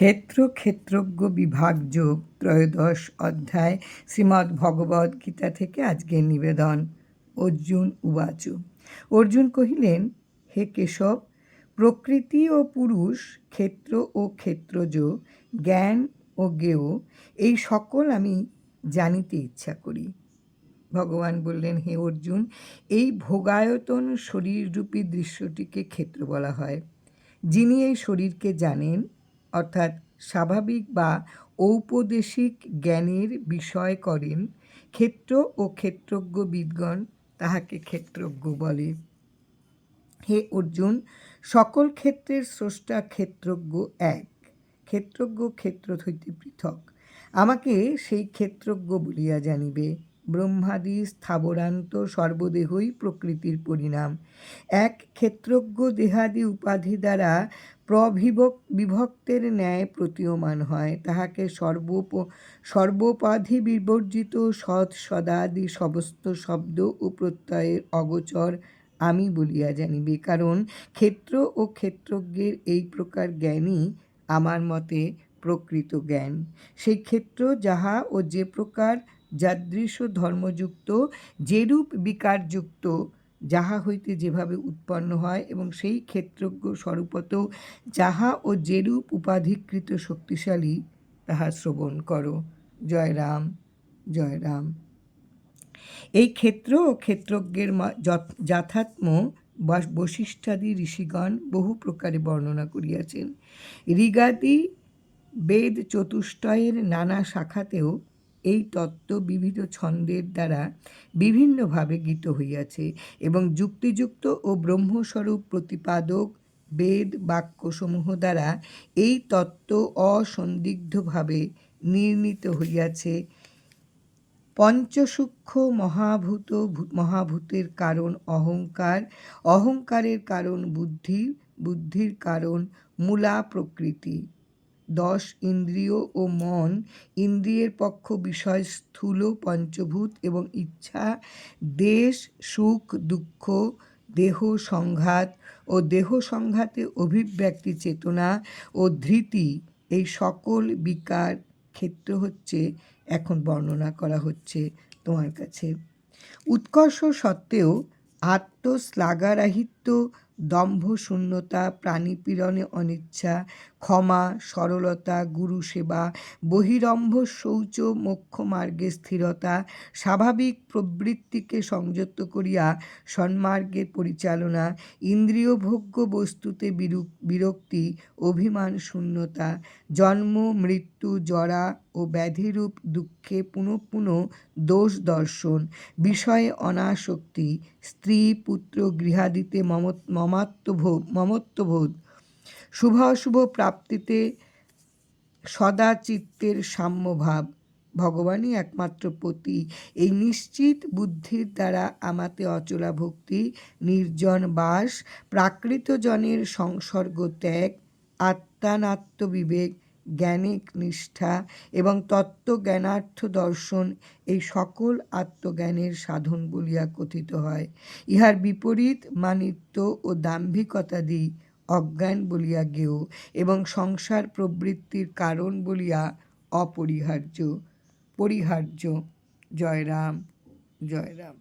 ক্ষেত্র ক্ষেত্রজ্ঞ বিভাগ যোগ ত্রয়োদশ অধ্যায় শ্রীমদ্ ভগবদ্ গীতা থেকে আজকের নিবেদন। অর্জুন উবাচ। অর্জুন কহিলেন, হে কেশব, প্রকৃতি ও পুরুষ, ক্ষেত্র ও ক্ষেত্রজ, জ্ঞান ও জ্ঞেয়, এই সকল আমি জানিতে ইচ্ছা করি। ভগবান বললেন, হে অর্জুন, এই ভোগায়তন শরীররূপী দৃশ্যটিকে ক্ষেত্র বলা হয়। যিনি এই শরীরকে জানেন অর্থাৎ স্বাভাবিক বা ঔপদেশিক জ্ঞানের বিষয় করেন, ক্ষেত্র ও ক্ষেত্রজ্ঞ বিদগণ তাহাকে ক্ষেত্রজ্ঞ বলে। হে অর্জুন, সকল ক্ষেত্রের স্রষ্টা ক্ষেত্রজ্ঞ এক, ক্ষেত্রজ্ঞ ক্ষেত্র হইতে পৃথক। আমাকে সেই ক্ষেত্রজ্ঞ বলিয়া জানিবে, ব্রহ্মাদি স্থাবরান্ত সর্বদেহই প্রকৃতির পরিণাম। এক ক্ষেত্রজ্ঞ দেহাদি উপাধি দ্বারা প্রবিভক বিভক্তের ন্যায় প্রতীয়মান হয়। তাহাকে সর্বোপ সর্বোপাধি বিবর্জিত সৎ সদাদি সমস্ত শব্দ ও প্রত্যয়ের অগোচর আমি বলিয়া জানিবে। কারণ ক্ষেত্র ও ক্ষেত্রজ্ঞের এই প্রকার জ্ঞানই আমার মতে প্রকৃত জ্ঞান। সেই ক্ষেত্র যাহা ও যে প্রকার যাদৃশ্য ধর্মযুক্ত, যেরূপ বিকারযুক্ত যাহা হইতে যেভাবে উৎপন্ন হয় এবং সেই ক্ষেত্রজ্ঞ স্বরূপত যাহা ও যেরূপ উপাধিকৃত শক্তিশালী, তাহা শ্রবণ করো। জয় রাম জয় রাম। এই ক্ষেত্র ও ক্ষেত্রজ্ঞের যথাত্ম বশিষ্ঠাদি ঋষিগণ বহু প্রকারে বর্ণনা করিয়াছেন। ঋগাদি বেদ চতুষ্টয়ের নানা শাখাতেও এই তত্ত্ব বিবিধ ছন্দের দ্বারা বিভিন্নভাবে গীত হইয়াছে এবং যুক্তিযুক্ত ও ব্রহ্মস্বরূপ প্রতিপাদক, বেদ, বাক্যসমূহ দ্বারা এই তত্ত্ব অসন্দিগ্ধভাবে নির্ণীত হইয়াছে। পঞ্চসূক্ষ্ম মহাভূত মহাভূতের কারণ অহংকার, অহংকারের কারণ বুদ্ধি, বুদ্ধির কারণ মূলা প্রকৃতি দশ ইন্দ্রিয় ও মন, ইন্দ্রিয়ের পক্ষ বিষয় স্থূল, পঞ্চভূত এবং ইচ্ছা, দেশ, সুখ, দুঃখ, দেহ সংঘাত ও দেহ সংঘাতে অভিব্যক্তি চেতনা ও ধৃতি, এই সকল বিকার ক্ষেত্র হচ্ছে এখন বর্ণনা করা হচ্ছে তোমার কাছে। উৎকর্ষ সত্ত্বেও আত্মশ্লাঘারাহিত্য দম্ভ শূন্যতা প্রাণীপীড়নে অনিচ্ছা, ক্ষমা, সরলতা গুরু সেবা বহিরম্ভ শৌচ, মোক্ষ মার্গে স্থিরতা, স্বাভাবিক প্রবৃত্তিকে সংযত করিয়া সন্মার্গের পরিচালনা ইন্দ্রিয়ভোগ্য বস্তুতে বিরক্তি, অভিমান শূন্যতা, জন্ম, মৃত্যু, জরা ও ব্যাধিরূপ দুঃখে পুনঃ পুনঃ দোষ দর্শন, বিষয়ে অনাসক্তি, স্ত্রী, পুত্র গৃহাদিতে মমাত্মভোগ মমত্ববোধ। শুভাশুভ প্রাপ্তিতে সদা চিত্তের সাম্যভাব। ভগবানই একমাত্র পতি। এই নিশ্চিত বুদ্ধির দ্বারা আমাতে অচলা ভক্তি, নির্জন বাস প্রাকৃত জনের সংসর্গ ত্যাগ আত্মানাত্ম বিবেক জ্ঞানিক নিষ্ঠা এবং তত্ত্বজ্ঞানার্থ দর্শন এই সকল আত্মজ্ঞানের সাধন বলিয়া কথিত হয়। ইহার বিপরীত মানিত্য ও দাম্ভিকতাদি অজ্ঞান বলিয়া গেও এবং সংসার প্রবৃত্তির কারণ বলিয়া অপরিহার্য। পরিহার্য। জয় রাম জয় রাম